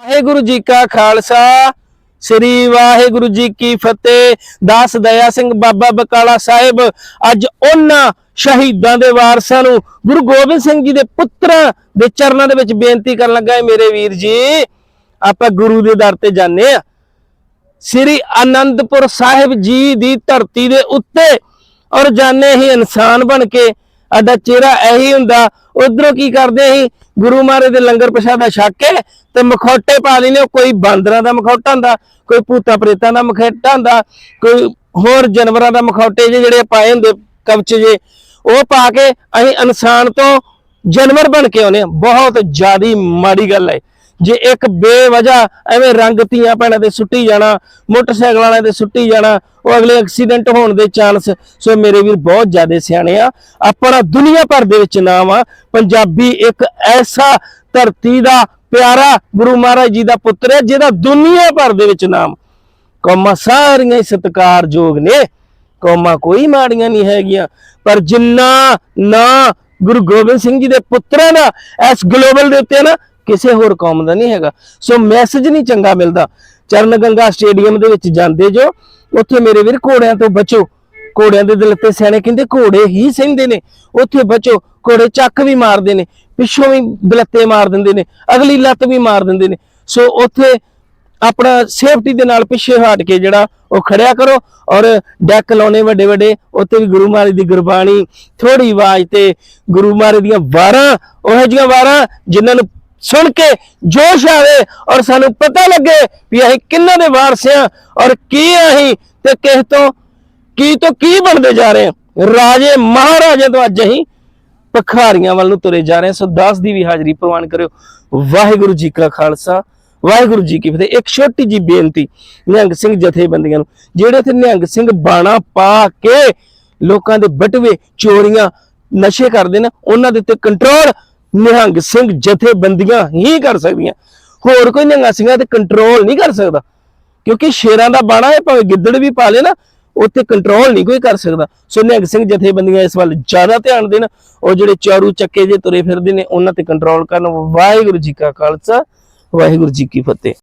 ਵਾਹਿਗੁਰੂ ਜੀ ਕਾ ਖਾਲਸਾ, ਸ੍ਰੀ ਵਾਹਿਗੁਰੂ ਜੀ ਕੀ ਫਤਿਹ। ਦਾਸ ਦਇਆ ਸਿੰਘ ਬਾਬਾ ਬਕਾਲਾ ਸਾਹਿਬ, ਅੱਜ ਉਹਨਾਂ ਸ਼ਹੀਦਾਂ ਦੇ ਵਾਰਸਾਂ ਨੂੰ ਗੁਰੂ ਗੋਬਿੰਦ ਸਿੰਘ ਜੀ ਦੇ ਪੁੱਤਰਾਂ ਦੇ ਚਰਨਾਂ ਦੇ ਵਿੱਚ ਬੇਨਤੀ ਕਰਨ ਲੱਗਾ ਹੈ ਮੇਰੇ ਵੀਰ ਜੀ, ਆਪਾਂ ਗੁਰੂ ਦੇ ਦਰ ਤੇ ਜਾਂਦੇ ਆ ਸ੍ਰੀ ਅਨੰਦਪੁਰ ਸਾਹਿਬ ਜੀ ਦੀ ਧਰਤੀ ਦੇ ਉੱਤੇ ਔਰ ਜਾਣੇ ਹੀ ਇਨਸਾਨ ਬਣ ਕੇ ਸਾਡਾ ਚਿਹਰਾ ਇਹੀ ਹੁੰਦਾ। ਉਧਰੋਂ ਕੀ ਕਰਦੇ ਅਸੀਂ? ਗੁਰੂ ਮਹਾਰਾਜ ਦੇ ਲੰਗਰ ਪ੍ਰਸ਼ਾਦਾ ਛੱਕ ਕੇ ਤੇ ਮਖੌਟੇ ਪਾ ਲੈਨੇ ਕੋਈ ਬਾਂਦਰਾਂ ਦਾ ਮਖੌਟਾ ਹੁੰਦਾ, ਕੋਈ ਭੂਤਾਂ ਪ੍ਰੇਤਾਂ ਦਾ ਮਖੌਟਾ ਹੁੰਦਾ, ਕੋਈ ਹੋਰ ਜਾਨਵਰਾਂ ਦਾ ਮਖੌਟੇ ਜਿਹੇ ਜਿਹੜੇ ਪਾਏ ਹੁੰਦੇ ਕਵਚ ਜੇ ਉਹ ਪਾ ਕੇ ਅਸੀਂ ਇਨਸਾਨ ਤੋਂ ਜਾਨਵਰ ਬਣ ਕੇ ਆਉਨੇ ਆ ਬਹੁਤ ਜ਼ਿਆਦੀ ਮਾੜੀ ਗੱਲ ਹੈ। ਜੇ ਇੱਕ ਬੇਵਜ੍ਹਾ ਐਵੇਂ ਰੰਗ ਧੀਆਂ ਭੈਣਾਂ ਦੇ ਸੁੱਟੀ ਜਾਣਾ, ਮੋਟਰਸਾਈਕਲ ਵਾਲਿਆਂ ਦੇ ਸੁੱਟੀ ਜਾਣਾ, ਉਹ ਅਗਲੇ ਐਕਸੀਡੈਂਟ ਹੋਣ ਦੇ ਚਾਂਸ ਸੋ ਮੇਰੇ ਵੀਰ ਬਹੁਤ ਜ਼ਿਆਦਾ ਸਿਆਣੇ ਆ। ਆਪਣਾ ਦੁਨੀਆ ਭਰ ਦੇ ਵਿੱਚ ਨਾਮ ਆ। ਪੰਜਾਬੀ ਇੱਕ ਐਸਾ ਧਰਤੀ ਦਾ ਪਿਆਰਾ ਗੁਰੂ ਮਹਾਰਾਜ ਜੀ ਦਾ ਪੁੱਤਰ ਹੈ, ਜਿਹਦਾ ਦੁਨੀਆ ਭਰ ਦੇ ਵਿੱਚ ਨਾਮ। ਕੌਮਾਂ ਸਾਰੀਆਂ ਹੀ ਸਤਿਕਾਰਯੋਗ ਨੇ। ਕੌਮਾਂ ਕੋਈ ਮਾੜੀਆਂ ਨਹੀਂ ਹੈਗੀਆਂ। ਪਰ ਜਿੰਨਾ ਨਾ ਗੁਰੂ ਗੋਬਿੰਦ ਸਿੰਘ ਜੀ ਦੇ ਪੁੱਤਰਾਂ ਦਾ ਇਸ ਗਲੋਬਲ ਦੇ ਉੱਤੇ ਨਾ ਕਿਸੇ ਹੋਰ ਕੌਮ ਦਾ ਨਹੀਂ ਹੈਗਾ। ਸੋ ਮੈਸੇਜ ਨਹੀਂ ਚੰਗਾ ਮਿਲਦਾ। ਚਰਨ ਗੰਗਾ ਸਟੇਡੀਅਮ ਦੇ ਵਿੱਚ ਜਾਂਦੇ ਜੋ, ਉੱਥੇ ਮੇਰੇ ਵੀਰ ਘੋੜਿਆਂ ਤੋਂ ਬਚੋ। ਘੋੜਿਆਂ ਦੇ ਦਿਲ ਤੇ ਸਿਆਣੇ ਕਹਿੰਦੇ ਘੋੜੇ ਹੀ ਸਹਿੰਦੇ ਨੇ। ਉੱਥੇ ਬਚੋ। ਘੋੜੇ ਚੱਕ ਵੀ ਮਾਰਦੇ ਨੇ। ਪਿੱਛੋਂ ਵੀ ਦਲੱਤੇ ਮਾਰ ਦਿੰਦੇ ਨੇ। ਅਗਲੀ ਲੱਤ ਵੀ ਮਾਰ ਦਿੰਦੇ ਨੇ। ਸੋ ਉੱਥੇ ਆਪਣਾ ਸੇਫਟੀ ਦੇ ਨਾਲ ਪਿੱਛੇ ਹਟ ਕੇ ਜਿਹੜਾ ਉਹ ਖੜਿਆ ਕਰੋ ਔਰ ਡੈਕ ਲਾਉਣੇ ਵੱਡੇ ਵੱਡੇ। ਉੱਤੇ ਵੀ ਗੁਰੂ ਮਹਾਰਾਜ ਦੀ ਗੁਰਬਾਣੀ ਥੋੜੀ ਆਵਾਜ਼ ਤੇ ਗੁਰੂ ਮਹਾਰਾਜ ਦੀਆਂ ਵਾਰਾਂ, ਉਹ ਜਿਹੀਆਂ ਵਾਰਾਂ ਜਿਨ੍ਹਾਂ ਨੂੰ ਸੁਣ ਕੇ ਜੋਸ਼ ਆਵੇ ਔਰ ਸਾਨੂੰ ਪਤਾ ਲੱਗੇ ਵੀ ਅਸੀਂ ਕਿੰਨਾਂ ਦੇ ਵਾਰਸ ਹਾਂ ਔਰ ਕੀ ਅਸੀਂ ਤੇ ਕਿਸ ਤੋਂ, ਕੀ ਤੋਂ ਕੀ ਬਣਦੇ ਜਾ ਰਹੇ ਹਾਂ। ਰਾਜੇ ਮਹਾਰਾਜੇ ਤੋਂ ਅੱਜ ਅਸੀਂ ਪਖਾਰੀਆਂ ਵੱਲ ਨੂੰ ਤੁਰੇ ਜਾ ਰਹੇ ਸੋ ਦਾਸ ਦੀ ਵੀ ਹਾਜ਼ਰੀ ਪ੍ਰਵਾਨ ਕਰਿਓ। ਵਾਹਿਗੁਰੂ ਜੀ ਕਾ ਖਾਲਸਾ, ਵਾਹਿਗੁਰੂ ਜੀ ਕੀ ਫਤਿਹ। ਇੱਕ ਛੋਟੀ ਜੀ ਬੇਨਤੀ ਨਿਹੰਗ ਸਿੰਘ ਜਥੇਬੰਦੀਆਂ ਨੂੰ, ਜਿਹੜੇ ਇੱਥੇ ਨਿਹੰਗ ਸਿੰਘ ਬਾਣਾ ਪਾ ਕੇ ਲੋਕਾਂ ਦੇ ਬਟਵੇ ਚੋਰੀਆਂ, ਨਸ਼ੇ ਕਰਦੇ ਨੇ, ਉਹਨਾਂ ਦੇ ਉੱਤੇ ਕੰਟਰੋਲ ਨਿਹੰਗ ਸਿੰਘ ਜਥੇਬੰਦੀਆਂ ਹੀ ਕਰ ਸਕਦੀਆਂ। ਹੋਰ ਕੋਈ ਨਿਹੰਗ ਸਿੰਘਾਂ ਤੇ ਕੰਟਰੋਲ ਨਹੀਂ ਕਰ ਸਕਦਾ। ਕਿਉਂਕਿ ਸ਼ੇਰਾਂ ਦਾ ਬਾਣਾ ਹੈ, ਭਾਵੇਂ ਗਿੱਦੜ ਵੀ ਪਾ ਲੇ ਨਾ, ਉੱਥੇ ਕੰਟਰੋਲ ਨਹੀਂ ਕੋਈ ਕਰ ਸਕਦਾ। ਸੋ ਨਿਹੰਗ ਸਿੰਘ ਜਥੇਬੰਦੀਆਂ ਇਸ ਵੱਲ ਜ਼ਿਆਦਾ ਧਿਆਨ ਦੇਣ। ਉਹ ਜਿਹੜੇ ਚਾਰੂ ਚੱਕੇ ਜੇ ਤੁਰੇ ਫਿਰਦੇ ਨੇ, ਉਹਨਾਂ ਤੇ ਕੰਟਰੋਲ ਕਰਨ। ਵਾਹਿਗੁਰੂ ਜੀ ਕਾ ਖਾਲਸਾ, ਵਾਹਿਗੁਰੂ ਜੀ ਕੀ ਫਤਿਹ।